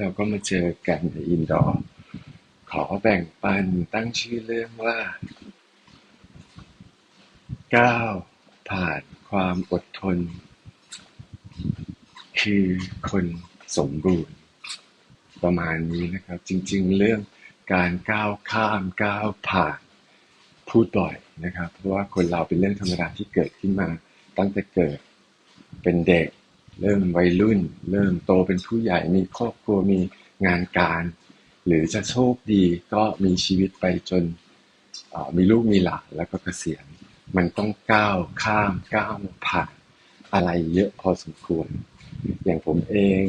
เราก็มาเจอกันในอินดอร์ ขอแบ่งปันตั้งชื่อเรื่องว่าก้าวผ่านความอดทน คือคนสมบูรณ์ ประมาณนี้นะครับ จริงๆ เรื่องการก้าวข้ามก้าวผ่านพูดบ่อยนะครับ เพราะว่าคนเราเป็นเรื่องธรรมดาที่เกิดขึ้นมาตั้งแต่เกิดเป็นเด็ก เริ่มวัยรุ่น เริ่มโตเป็นผู้ใหญ่มีครอบครัวมีงานการ หรือจะโชคดีก็มีชีวิตไปจนมีลูกมีหลานแล้วก็เกษียณมันต้องก้าวข้ามก้าวผ่านอะไรเยอะพอสมควร อย่างผมเอง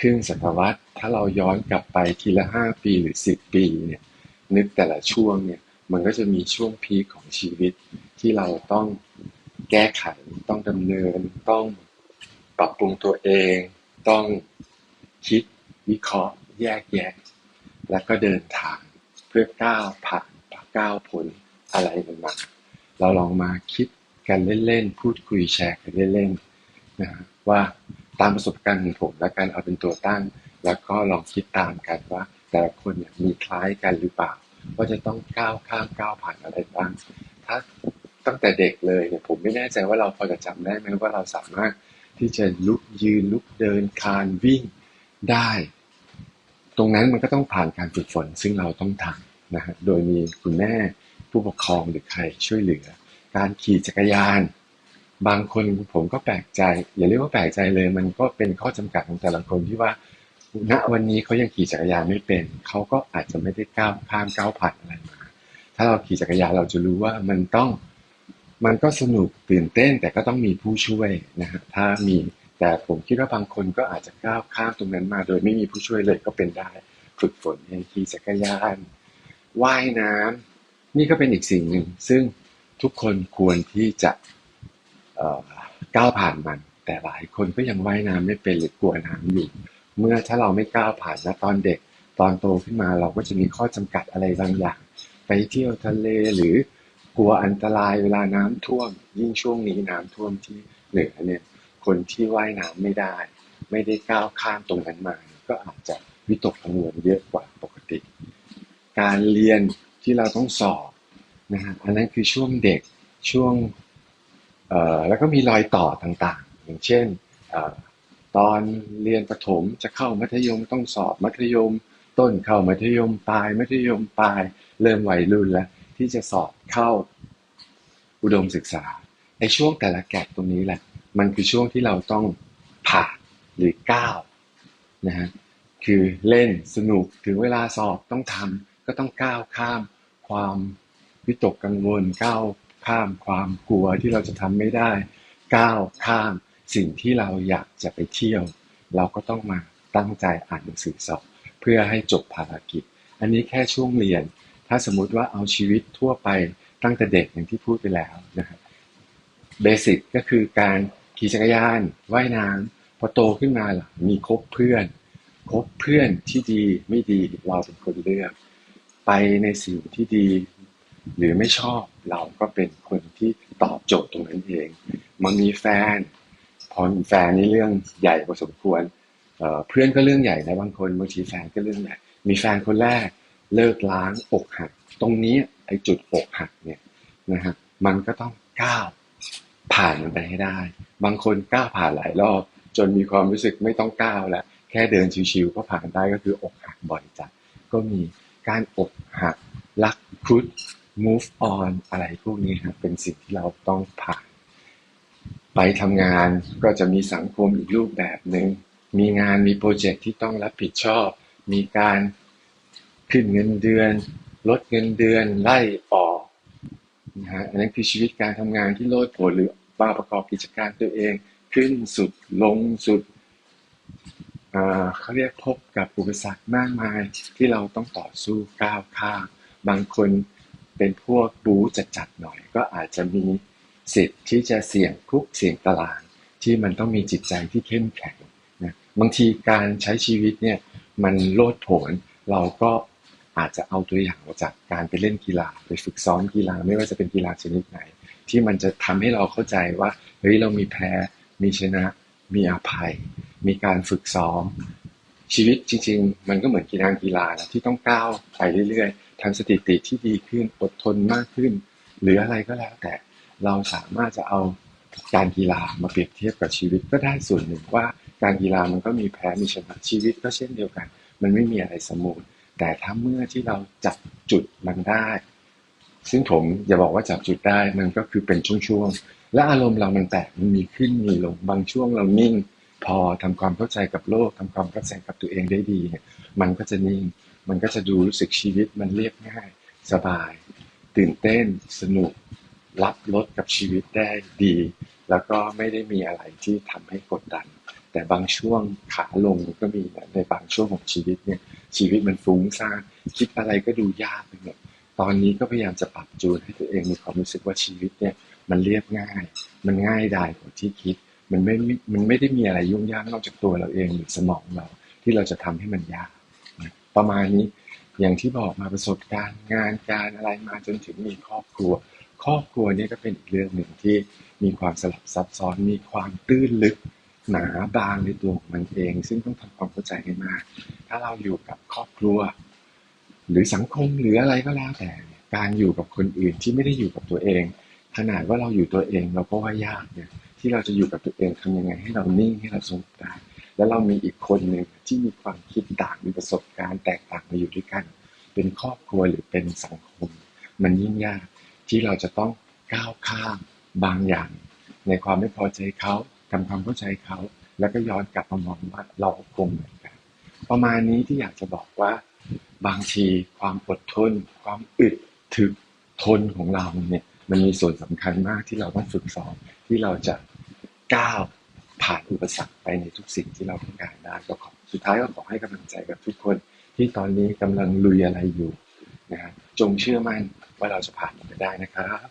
ครึ่งศตวรรษถ้าเราย้อนกลับไปทีละห้าปีหรือสิบปีเนี่ยนึกแต่ละช่วงเนี่ยมันก็จะมีช่วงพีคของชีวิตที่เราต้องแก้ไขต้องดำเนินต้อง ปรับปรุงตัวเอง ต้องคิดวิเคราะห์ แยกแยะ แล้วก็เดินทางเพื่อก้าวผ่านก้าวผลอะไรมันมาเราลองมาคิดกันเล่นๆพูดคุยแชร์กันเล่นๆนะว่าตามประสบการณ์ของผมและการเอาเป็นตัวตั้ง แล้วก็ลองคิดตามกันว่า แต่ละคนเนี่ยมีคล้ายกันหรือเปล่า ว่าจะต้องก้าวข้ามก้าวผ่านอะไรบ้างถ้าตั้งแต่เด็กเลยเนี่ยผมไม่แน่ใจว่าเราพอจะจำได้ไหมว่าเราสามารถ ที่จะลุกยืนลุกเดินคานวิ่งได้ ตรงนั้นมันก็ต้องผ่านการฝึกฝนซึ่งเราต้องทำนะฮะโดยมีคุณแม่ผู้ปกครองหรือใครช่วยเหลือ การขี่จักรยาน บางคนผมก็แปลกใจ อย่าเรียกว่าแปลกใจเลย มันก็เป็นข้อจำกัดของแต่ละคนที่ว่าณวันนี้เขายังขี่จักรยานไม่เป็น เขาก็อาจจะไม่ได้ก้าวข้ามก้าวผ่านอะไรมา ถ้าเราขี่จักรยานเราจะรู้ว่ามันต้อง มันก็สนุกตื่นเต้นแต่ก็ต้องมีผู้ช่วยนะฮะถ้ามีแต่ผมคิดว่าบางคนก็อาจจะก้าวข้ามตรงนั้นมา โดยไม่มีผู้ช่วยเลยก็เป็นได้ ฝึกฝนเองขี่จักรยานว่ายน้ำนี่ก็เป็นอีกสิ่งหนึ่ง ซึ่งทุกคนควรที่จะก้าวผ่านมัน แต่หลายคนก็ยังว่ายน้ำไม่เป็นหรือกลัวน้ำอยู่ เมื่อถ้าเราไม่ก้าวผ่านนะตอนเด็กตอนโตขึ้นมาเราก็จะมีข้อจำกัดอะไรบางอย่าง ไปเที่ยวทะเลหรือ กลัวอันตรายเวลาน้ำท่วม ยิ่งช่วงนี้น้ำท่วมที่เหนือเนี่ยคนที่ว่ายน้ำไม่ได้ ไม่ได้ก้าวข้ามตรงนั้นมา ก็อาจจะวิตกกังวลเยอะกว่าปกติ การเรียนที่เราต้องสอบนะฮะอันนั้นคือช่วงเด็กช่วงเอ่อแล้วก็มีรอยต่อต่างๆ อย่างเช่นอตอนเรียนประถมจะเข้ามัธยมต้องสอบมัธยมต้นเข้ามัธยมปลายมัธยมปลายเริ่มวัยรุ่นแล้ว ที่จะสอบเข้าอุดมศึกษาในช่วงแต่ละแกะตรงนี้แหละ มันคือช่วงที่เราต้องผ่านหรือก้าวนะฮะคือเล่นสนุกถึงเวลาสอบต้องทำก็ต้องก้าวข้าม ความวิตกกังวลก้าวข้ามความกลัวที่เราจะทำไม่ได้ ก้าวข้ามสิ่งที่เราอยากจะไปเที่ยว เราก็ต้องมาตั้งใจอ่านหนังสือสอบ เพื่อให้จบภารกิจ อันนี้แค่ช่วงเรียน ถ้าสมมุติว่าเอาชีวิตทั่วไปตั้งแต่เด็กอย่างที่พูดไปแล้วนะครับเบสิกก็คือการขี่จักรยานว่ายน้ำพอโตขึ้นมาล่ะมีคบเพื่อนคบเพื่อนที่ดีไม่ดีเราเป็นคนเลือก ไปในสิ่งที่ดี หรือไม่ชอบเราก็เป็นคนที่ตอบโจทย์ตรงนั้นเองมันมีแฟน พอมีแฟนนี่เรื่องใหญ่พอสมควรเพื่อนก็เรื่องใหญ่นะบางคนบางทีแฟนก็เรื่องใหญ่มีแฟนคนแรก เลิกล้างอกหัก ตรงนี้ไอ้จุดอกหักเนี่ยนะฮะมันก็ต้องก้าวผ่านมันไปให้ได้ บางคนก้าวผ่านหลายรอบ จนมีความรู้สึกไม่ต้องก้าวแล้ว แค่เดินชิวๆก็ผ่านได้ก็คืออกหักบ่อยจัดก็มีการอกหักรักคุด move on อะไรพวกนี้ครับเป็นสิ่งที่เราต้องผ่าน ไปทำงานก็จะมีสังคมอีกรูปแบบหนึ่งมีงานมีโปรเจกต์ที่ต้องรับผิดชอบ มีการ ขึ้นเงินเดือน ลดเงินเดือนไล่ออกนะฮะอันนั้นคือชีวิตการทำงานที่โลดโผนหรือบ้าประกอบกิจการตัวเอง ขึ้นสุดลงสุดเขาเรียกพบกับอุปสรรคมากมายที่เราต้องต่อสู้ก้าวข้ามบางคนเป็นพวกบู๊จัดหน่อย ก็อาจจะมีสิทธิ์ที่จะเสี่ยงคุกเสี่ยงตาราง ที่มันต้องมีจิตใจที่เข้มแข็งนะบางทีการใช้ชีวิตเนี่ยมันโลดโผนเราก็ อาจจะเอาตัวอย่างมาจากการไปเล่นกีฬา ไปฝึกซ้อมกีฬาไม่ว่าจะเป็นกีฬาชนิดไหน ที่มันจะทำให้เราเข้าใจว่าเฮ้ยเรามีแพ้ มีชนะ มีอภัย มีการฝึกซ้อม ชีวิตจริง ๆ มันก็เหมือนกีฬากีฬานะที่ต้องก้าวไปเรื่อยๆทำสถิติที่ดีขึ้นอดทนมากขึ้น หรืออะไรก็แล้วแต่เราสามารถจะเอาการกีฬามาเปรียบเทียบกับชีวิตก็ได้ส่วนหนึ่งว่าการกีฬามันก็มีแพ้มีชนะชีวิตก็เช่นเดียวกัน มันไม่มีอะไรสมบูรณ์ แต่ถ้าเมื่อที่เราจับจุดมันได้ ซึ่งผมอย่าบอกว่าจับจุดได้มันก็คือเป็นช่วงๆ และอารมณ์เรามันแตกมันมีขึ้นมีลงบางช่วงเรานิ่ง พอทำความเข้าใจกับโลกทำความเข้าใจกับตัวเองได้ดีเนี่ยมันก็จะนิ่ง มันก็จะดูรู้สึกชีวิตมันเรียบง่าย สบาย ตื่นเต้น สนุก รับรสกับชีวิตได้ดี แล้วก็ไม่ได้มีอะไรที่ทำให้กดดัน แต่บางช่วงขาลงก็มีในบางช่วงของชีวิตเนี่ยชีวิตมันฟุ้งซ่านคิดอะไรก็ดูยากไปหมดตอนนี้ก็พยายามจะปรับจูนให้ตัวเองมีความรู้สึกว่าชีวิตเนี่ยมันเรียบง่าย มันง่ายดายกว่าที่คิด มันไม่ มันไม่ได้มีอะไรยุ่งยากนอกจากตัวเราเองหรือสมองเรา ที่เราจะทำให้มันยาก ประมาณนี้อย่างที่บอกมาประสบการณ์งานการอะไรมาจนถึงมีครอบครัว ครอบครัวเนี่ยก็เป็นอีกเรื่องหนึ่งที่มีความสลับซับซ้อนมีความตื้นลึก หนาบางในตัวของมันเอง ซึ่งต้องทำความเข้าใจให้มาก ถ้าเราอยู่กับครอบครัว หรือสังคมหรืออะไรก็แล้วแต่ การอยู่กับคนอื่นที่ไม่ได้อยู่กับตัวเอง ขนาดว่าเราอยู่ตัวเองเราก็ว่ายากเนี่ยที่เราจะอยู่กับตัวเองทำยังไงให้เรานิ่งให้เราสงบได้แล้วเรามีอีกคนหนึ่งที่มีความคิดต่างมีประสบการณ์แตกต่างมาอยู่ด้วยกัน เป็นครอบครัวหรือเป็นสังคม มันยิ่งยากที่เราจะต้องก้าวข้ามบางอย่าง ในความไม่พอใจเขา ทำความเข้าใจเขา แล้วก็ย้อนกลับมามองว่าเราคงเหมือนกัน ประมาณนี้ที่อยากจะบอกว่า บางทีความอดทน ความอึดถึกทนของเราเนี่ยมันมีส่วนสำคัญมากที่เราต้องฝึกซ้อมที่เราจะก้าวผ่านอุปสรรคไปในทุกสิ่งที่เราต้องการได้ก็ขอสุดท้ายก็ขอให้กำลังใจกับทุกคนที่ตอนนี้กำลังลุยอะไรอยู่นะฮะจงเชื่อมั่นว่าเราจะผ่านมันไปได้นะครับ